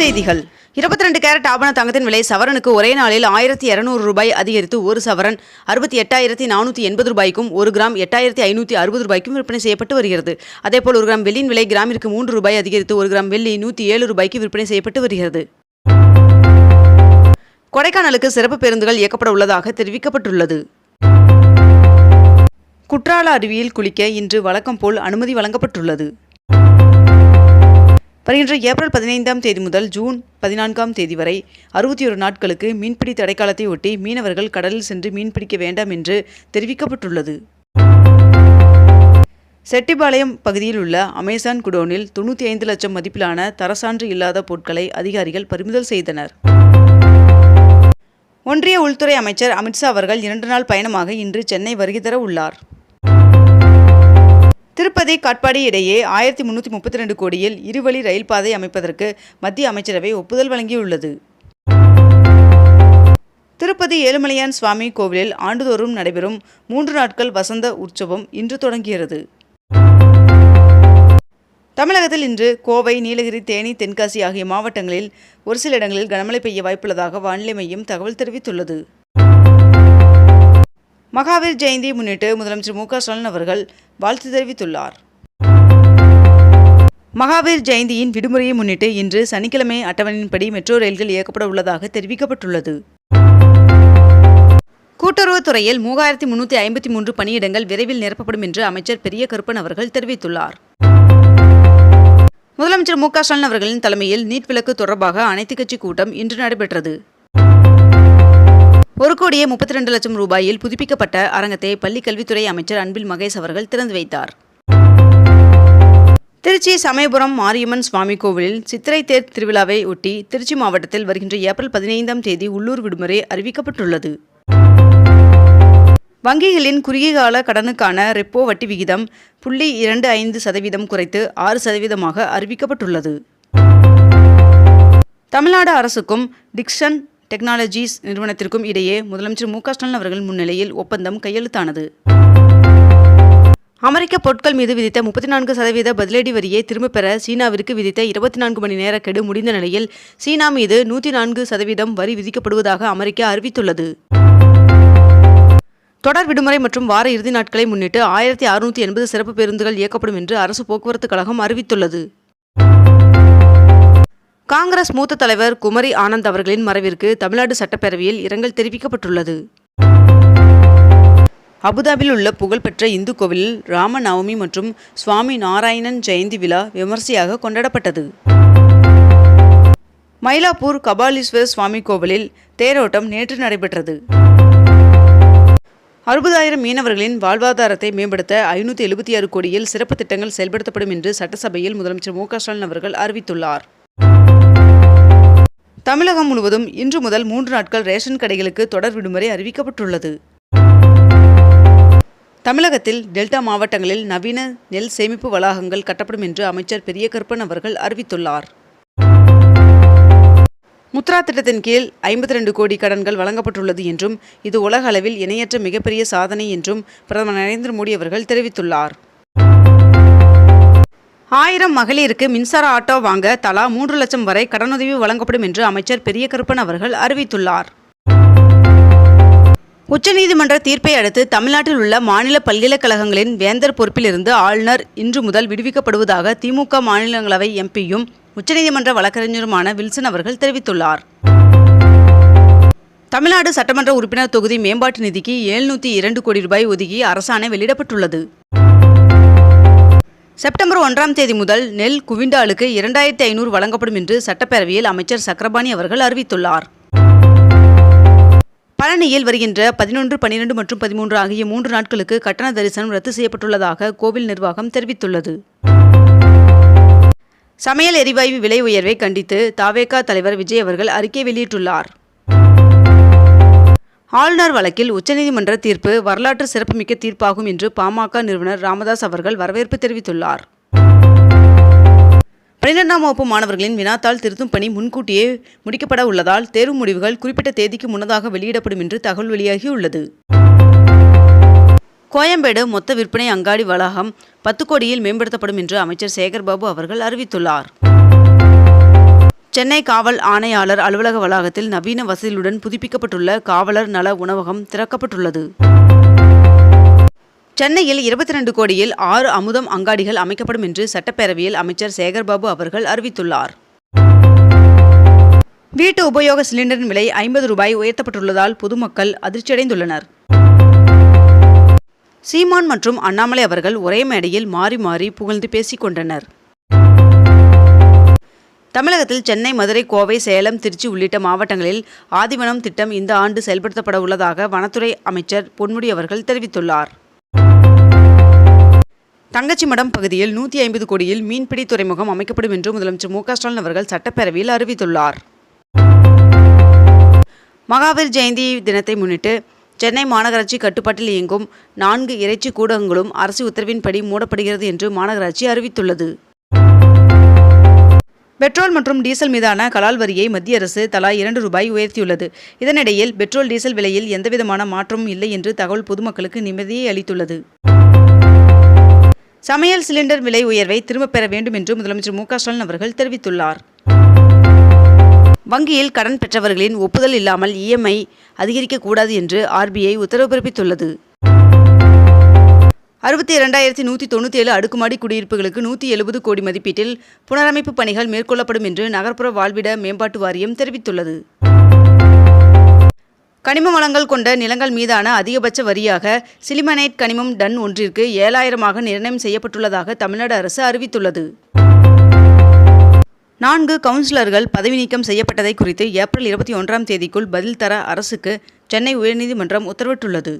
செய்திகள். இருபத்தி ரெண்டு கேரட் ஆபண தங்கத்தின் விலை சவரனுக்கு ஒரே நாளில் ஆயிரத்தி இருநூறு ரூபாய் அதிகரித்து ஒரு சவரன். அறுபத்தி எட்டாயிரத்தி நானூற்றி எண்பது ரூபாய்க்கும் ஒரு கிராம் எட்டாயிரத்தி ஐநூற்றி அறுபது ரூபாய்க்கும் விற்பனை செய்யப்பட்டு வருகிறது. அதேபோல் ஒரு கிராம் வெள்ளியின் விலை கிராமிற்கு மூன்று ரூபாய் அதிகரித்து ஒரு கிராம் வெள்ளி நூற்றி ஏழு ரூபாய்க்கு விற்பனை செய்யப்பட்டு வருகிறது. கொடைக்கானலுக்கு சிறப்பு பேருந்துகள் இயக்கப்பட உள்ளதாக தெரிவிக்கப்பட்டுள்ளது. குற்றால அருவியில் குளிக்க இன்று வழக்கம் போல் அனுமதி வழங்கப்பட்டுள்ளது. வருகின்ற ஏப்ரல் பதினைந்தாம் தேதி முதல் ஜூன் பதினான்காம் தேதி வரை அறுபத்தி ஒரு நாட்களுக்கு மீன்பிடி தடைக்காலத்தை ஒட்டி மீனவர்கள் கடலில் சென்று மீன்பிடிக்க வேண்டாம் என்று தெரிவிக்கப்பட்டுள்ளது. செட்டிபாளையம் பகுதியில் உள்ள அமேசான் குடோனில் தொண்ணூற்றி ஐந்து லட்சம் மதிப்பிலான தரசான்று இல்லாத பொருட்களை அதிகாரிகள் பறிமுதல் செய்தனர். ஒன்றிய உள்துறை அமைச்சர் அமித்ஷா அவர்கள் இரண்டு நாள் பயணமாக இன்று சென்னை வருகை தர உள்ளார். திருப்பதி காட்பாடி இடையே ஆயிரத்தி முன்னூற்றி முப்பத்தி ரெண்டு கோடியில் இருவழி ரயில் பாதை அமைப்பதற்கு மத்திய அமைச்சரவை ஒப்புதல் வழங்கியுள்ளது. திருப்பதி ஏழுமலையான் சுவாமி கோவிலில் ஆண்டுதோறும் நடைபெறும் மூன்று நாட்கள் வசந்த உற்சவம் இன்று தொடங்குகிறது தமிழகத்தில் இன்று கோவை நீலகிரி தேனி தென்காசி ஆகிய மாவட்டங்களில் ஒரு சில இடங்களில் கனமழை பெய்ய வாய்ப்புள்ளதாக வானிலை மையம் தகவல் தெரிவித்துள்ளது. மகாவீர் ஜெயந்தியை முன்னிட்டு முதலமைச்சர் மு க ஸ்டாலின் அவர்கள் வாழ்த்து தெரிவித்துள்ளார். மகாவீர் ஜெயந்தியின் விடுமுறையை முன்னிட்டு இன்று சனிக்கிழமை அட்டவணையின்படி மெட்ரோ ரயில்கள் இயக்கப்பட உள்ளதாக தெரிவிக்கப்பட்டுள்ளது. கூட்டுறவுத்துறையில் மூவாயிரத்தி முன்னூற்றி ஐம்பத்தி மூன்று பணியிடங்கள் விரைவில் நிரப்பப்படும் என்று அமைச்சர் பெரிய கருப்பன் அவர்கள் தெரிவித்துள்ளார். முதலமைச்சர் மு க ஸ்டாலின் அவர்களின் தலைமையில் நீட் விலக்கு தொடர்பாக அனைத்துக் கட்சி கூட்டம் இன்று நடைபெற்றது. ஒரு கோடியே முப்பத்தி ரெண்டு லட்சம் ரூபாயில் புதுப்பிக்கப்பட்ட அரங்கத்தை பள்ளிக் கல்வித்துறை அமைச்சர் அன்பில் மகேஷ் அவர்கள் திறந்து வைத்தார். திருச்சி சமயபுரம் மாரியம்மன் சுவாமி கோவிலில் சித்திரை தேர் திருவிழாவை ஒட்டி திருச்சி மாவட்டத்தில் வருகின்ற ஏப்ரல் பதினைந்தாம் தேதி உள்ளூர் விடுமுறை அறிவிக்கப்பட்டுள்ளது. வங்கிகளின் குறுகிய கால கடனுக்கான ரெப்போ வட்டி விகிதம் புள்ளி இரண்டு ஐந்து சதவீதம் குறைத்து ஆறு சதவீதமாக அறிவிக்கப்பட்டுள்ளது. தமிழ்நாடு அரசுக்கும் டிக்சன் டெக்னாலஜிஸ் நிறுவனத்திற்கும் இடையே முதலமைச்சர் மு க ஸ்டாலின் அவர்கள் முன்னிலையில் ஒப்பந்தம் கையெழுத்தானது. அமெரிக்க பொருட்கள் மீது விதித்த முப்பத்தி நான்கு சதவீத பதிலடி வரியை திரும்பப் பெற சீனாவிற்கு விதித்த இருபத்தி நான்கு மணி நேர கெடு முடிந்த நிலையில் சீனா மீது நூற்றி நான்கு சதவீதம் வரி விதிக்கப்படுவதாக அமெரிக்கா அறிவித்துள்ளது. தொடர் விடுமுறை மற்றும் வார இறுதி நாட்களை முன்னிட்டு ஆயிரத்தி அறுநூற்றி எண்பது சிறப்பு பேருந்துகள் இயக்கப்படும் என்று அரசு போக்குவரத்து கழகம் அறிவித்துள்ளது. காங்கிரஸ் மூத்த தலைவர் குமரி ஆனந்த் அவர்களின் மறைவிற்கு தமிழ்நாடு சட்டப்பேரவையில் இரங்கல் தெரிவிக்கப்பட்டுள்ளது. அபுதாபியில் உள்ள புகழ்பெற்ற இந்து கோவிலில் ராம நவமி மற்றும் சுவாமி நாராயணன் ஜெயந்தி விழா விமர்சையாக கொண்டாடப்பட்டது. மயிலாப்பூர் கபாலீஸ்வரர் சுவாமி கோவிலில் தேரோட்டம் நேற்று நடைபெற்றது. அறுபதாயிரம் மீனவர்களின் வாழ்வாதாரத்தை மேம்படுத்த ஐநூற்றி எழுபத்தி ஆறு கோடியில் சிறப்பு திட்டங்கள் செயல்படுத்தப்படும் என்று சட்டசபையில் முதலமைச்சர் மு க ஸ்டாலின் அவர்கள் அறிவித்துள்ளார். தமிழகம் முழுவதும் இன்று முதல் மூன்று நாட்கள் ரேஷன் கடைகளுக்கு தொடர் விடுமுறை அறிவிக்கப்பட்டுள்ளது. தமிழகத்தில் டெல்டா மாவட்டங்களில் நவீன நெல் சேமிப்பு வளாகங்கள் கட்டப்படும் என்று அமைச்சர் பெரிய கருப்பன் அவர்கள் அறிவித்துள்ளார். முத்ரா திட்டத்தின் கீழ் ஐம்பத்தி ரெண்டு கோடி கடன்கள் வழங்கப்பட்டுள்ளது என்றும் இது உலக அளவில் இணையற்ற மிகப்பெரிய சாதனை என்றும் பிரதமர் நரேந்திர மோடி அவர்கள் தெரிவித்துள்ளார். ஆயிரம் மகளிருக்கு மின்சார ஆட்டோ வாங்க தலா மூன்று லட்சம் வரை கடனுதவி வழங்கப்படும் என்று அமைச்சர் பெரிய கருப்பன் அவர்கள் அறிவித்துள்ளார். உச்சநீதிமன்ற தீர்ப்பை அடுத்து தமிழ்நாட்டில் உள்ள மாநில பல்கலைக்கழகங்களின் வேந்தர் பொறுப்பிலிருந்து ஆளுநர் இன்று முதல் விடுவிக்கப்படுவதாக திமுக மாநிலங்களவை எம்பியும் உச்சநீதிமன்ற வழக்கறிஞருமான வில்சன் அவர்கள் தெரிவித்துள்ளார். தமிழ்நாடு சட்டமன்ற உறுப்பினர் தொகுதி மேம்பாட்டு நிதிக்கு எழுநூற்றி இரண்டு கோடி ரூபாய் ஒதுக்கி அரசாணை வெளியிடப்பட்டுள்ளது. செப்டம்பர் ஒன்றாம் தேதி முதல் நெல் குவிண்டாலுக்கு இரண்டாயிரத்தி ஐநூறு வழங்கப்படும் என்று சட்டப்பேரவையில் அமைச்சர் சக்கரபாணி அவர்கள் அறிவித்துள்ளார். பழனியில் வருகின்ற பதினொன்று பன்னிரண்டு மற்றும் பதிமூன்று ஆகிய மூன்று நாட்களுக்கு கட்டண தரிசனம் ரத்து செய்யப்பட்டுள்ளதாக கோவில் நிர்வாகம் தெரிவித்துள்ளது. சமையல் எரிவாயு விலை உயர்வை கண்டித்து தாவேகா தலைவர் விஜய் அவர்கள் அறிக்கை வெளியிட்டுள்ளார். ஆளுநர் வழக்கில் உச்சநீதிமன்ற தீர்ப்பு வரலாற்று சிறப்புமிக்க தீர்ப்பாகும் என்று பாமக நிறுவனர் ராமதாஸ் அவர்கள் வரவேற்பு தெரிவித்துள்ளார். பனிரெண்டாம் வகுப்பு மாணவர்களின் வினாத்தாள் திருத்தும் பணி முன்கூட்டியே முடிக்கப்பட உள்ளதால் தேர்வு முடிவுகள் குறிப்பிட்ட தேதிக்கு முன்னதாக வெளியிடப்படும் என்று தகவல் வெளியாகியுள்ளது கோயம்பேடு மொத்த விற்பனை அங்காடி வளாகம் பத்து கோடியில் மேம்படுத்தப்படும் என்று அமைச்சர் சேகர்பாபு அவர்கள் அறிவித்துள்ளார். சென்னை காவல் ஆணையாளர் அலுவலக வளாகத்தில் நவீன வசதிகளுடன் புதுப்பிக்கப்பட்டுள்ள காவலர் நல உணவகம் திறக்கப்பட்டுள்ளது. சென்னையில் இருபத்தி ரெண்டு கோடியில் ஆறு அமுதம் அங்காடிகள் அமைக்கப்படும் என்று சட்டப்பேரவையில் அமைச்சர் சேகர்பாபு அவர்கள் அறிவித்துள்ளார். வீட்டு உபயோக சிலிண்டரின் விலை ஐம்பது ரூபாய் உயர்த்தப்பட்டுள்ளதால் பொதுமக்கள் அதிர்ச்சியடைந்துள்ளனர். சீமான் மற்றும் அண்ணாமலை அவர்கள் ஒரே மேடையில் மாறி மாறி புகழ்ந்து பேசிக் கொண்டனர் தமிழகத்தில் சென்னை மதுரை கோவை சேலம் திருச்சி உள்ளிட்ட மாவட்டங்களில் ஆதிவனம் திட்டம் இந்த ஆண்டு செயல்படுத்தப்பட உள்ளதாக வனத்துறை அமைச்சர் பொன்முடி அவர்கள் தெரிவித்துள்ளார். தங்கச்சிமடம் பகுதியில் நூற்றி ஐம்பது கோடியில் மீன்பிடி துறைமுகம் அமைக்கப்படும் என்று முதலமைச்சர் மு ஸ்டாலின் அவர்கள் சட்டப்பேரவையில் அறிவித்துள்ளார். மகாவீர் ஜெயந்தி தினத்தை முன்னிட்டு சென்னை மாநகராட்சி கட்டுப்பாட்டில் இயங்கும் நான்கு இறைச்சி கூடகங்களும் அரசு உத்தரவின்படி மூடப்படுகிறது என்று மாநகராட்சி அறிவித்துள்ளது. பெட்ரோல் மற்றும் டீசல் மீதான கலால் வரியை மத்திய அரசு தலா இரண்டு ரூபாய் உயர்த்தியுள்ளது. இதனிடையில் பெட்ரோல் டீசல் விலையில் எந்தவிதமான மாற்றமும் இல்லை என்று தகவல் பொதுமக்களுக்கு நிம்மதியை அளித்துள்ளது. சமையல் சிலிண்டர் விலை உயர்வை திரும்பப் பெற வேண்டும் என்று முதலமைச்சர் மு ஸ்டாலின் அவர்கள் தெரிவித்துள்ளார். வங்கியில் கடன் பெற்றவர்களின் ஒப்புதல் இல்லாமல் இஎம்ஐ அதிகரிக்கக்கூடாது என்று ஆர்பிஐ உத்தரவு பிறப்பித்துள்ளது. அறுபத்தி இரண்டாயிரத்தி நூற்றி தொண்ணூற்றி ஏழு அடுக்குமாடி குடியிருப்புகளுக்கு நூற்றி எழுபது கோடி மதிப்பீட்டில் புனரமைப்பு பணிகள் மேற்கொள்ளப்படும் என்று நகர்ப்புற வாழ்விட மேம்பாட்டு வாரியம் தெரிவித்துள்ளது. கனிம வளங்கள் கொண்ட நிலங்கள் மீதான அதிகபட்ச வரியாக சிலிமனைட் கனிமம் டன் ஒன்றிற்கு ஏழாயிரமாக நிர்ணயம் செய்யப்பட்டுள்ளதாக தமிழ்நாடு அரசு அறிவித்துள்ளது. நான்கு கவுன்சிலர்கள் பதவி நீக்கம் செய்யப்பட்டதை குறித்து ஏப்ரல் இருபத்தி ஒன்றாம் தேதிக்குள் பதில் தர அரசுக்கு சென்னை உயர்நீதிமன்றம் உத்தரவிட்டுள்ளது.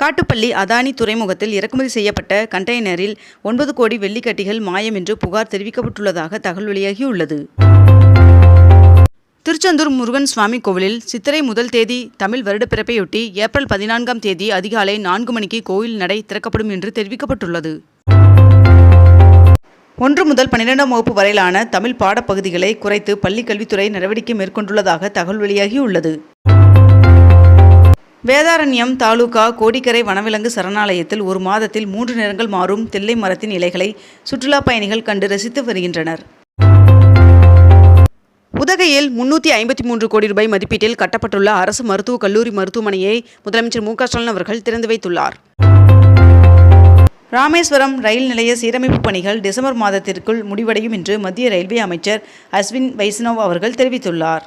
காட்டுப்பள்ளி அதானி துறைமுகத்தில் இறக்குமதி செய்யப்பட்ட கண்டெய்னரில் ஒன்பது கோடி வெள்ளிக்கட்டிகள் மாயம் என்று புகார் தெரிவிக்கப்பட்டுள்ளதாக தகவல் வெளியாகியுள்ளது. திருச்செந்தூர் முருகன் சுவாமி கோவிலில் சித்திரை முதல் தேதி தமிழ் வருடப்பிறப்பையொட்டி ஏப்ரல் பதினான்காம் தேதி அதிகாலை நான்கு மணிக்கு கோயில் நடை திறக்கப்படும் என்று தெரிவிக்கப்பட்டுள்ளது. ஒன்று முதல் பன்னிரெண்டாம் வகுப்பு வரையிலான தமிழ் பாடப்பகுதிகளை குறைத்து பள்ளிக் கல்வித்துறை நடவடிக்கை மேற்கொண்டுள்ளதாக தகவல் வெளியாகியுள்ளது. வேதாரண்யம் தாலுகா கோடிக்கரை வனவிலங்கு சரணாலயத்தில் ஒரு மாதத்தில் மூன்று நிறங்கள் மாறும் தில்லை மரத்தின் இலைகளை சுற்றுலா பயணிகள் கண்டு ரசித்து வருகின்றனர். உதகையில் முன்னூற்றி ஐம்பத்தி மூன்று கோடி ரூபாய் மதிப்பீட்டில் கட்டப்பட்டுள்ள அரசு மருத்துவக் கல்லூரி மருத்துவமனையை முதலமைச்சர் மு க ஸ்டாலின் அவர்கள் திறந்து வைத்துள்ளார். ராமேஸ்வரம் ரயில் நிலைய சீரமைப்பு பணிகள் டிசம்பர் மாதத்திற்குள் முடிவடையும் என்று மத்திய ரயில்வே அமைச்சர் அஸ்வின் வைஷ்ணவ் அவர்கள் தெரிவித்துள்ளார்.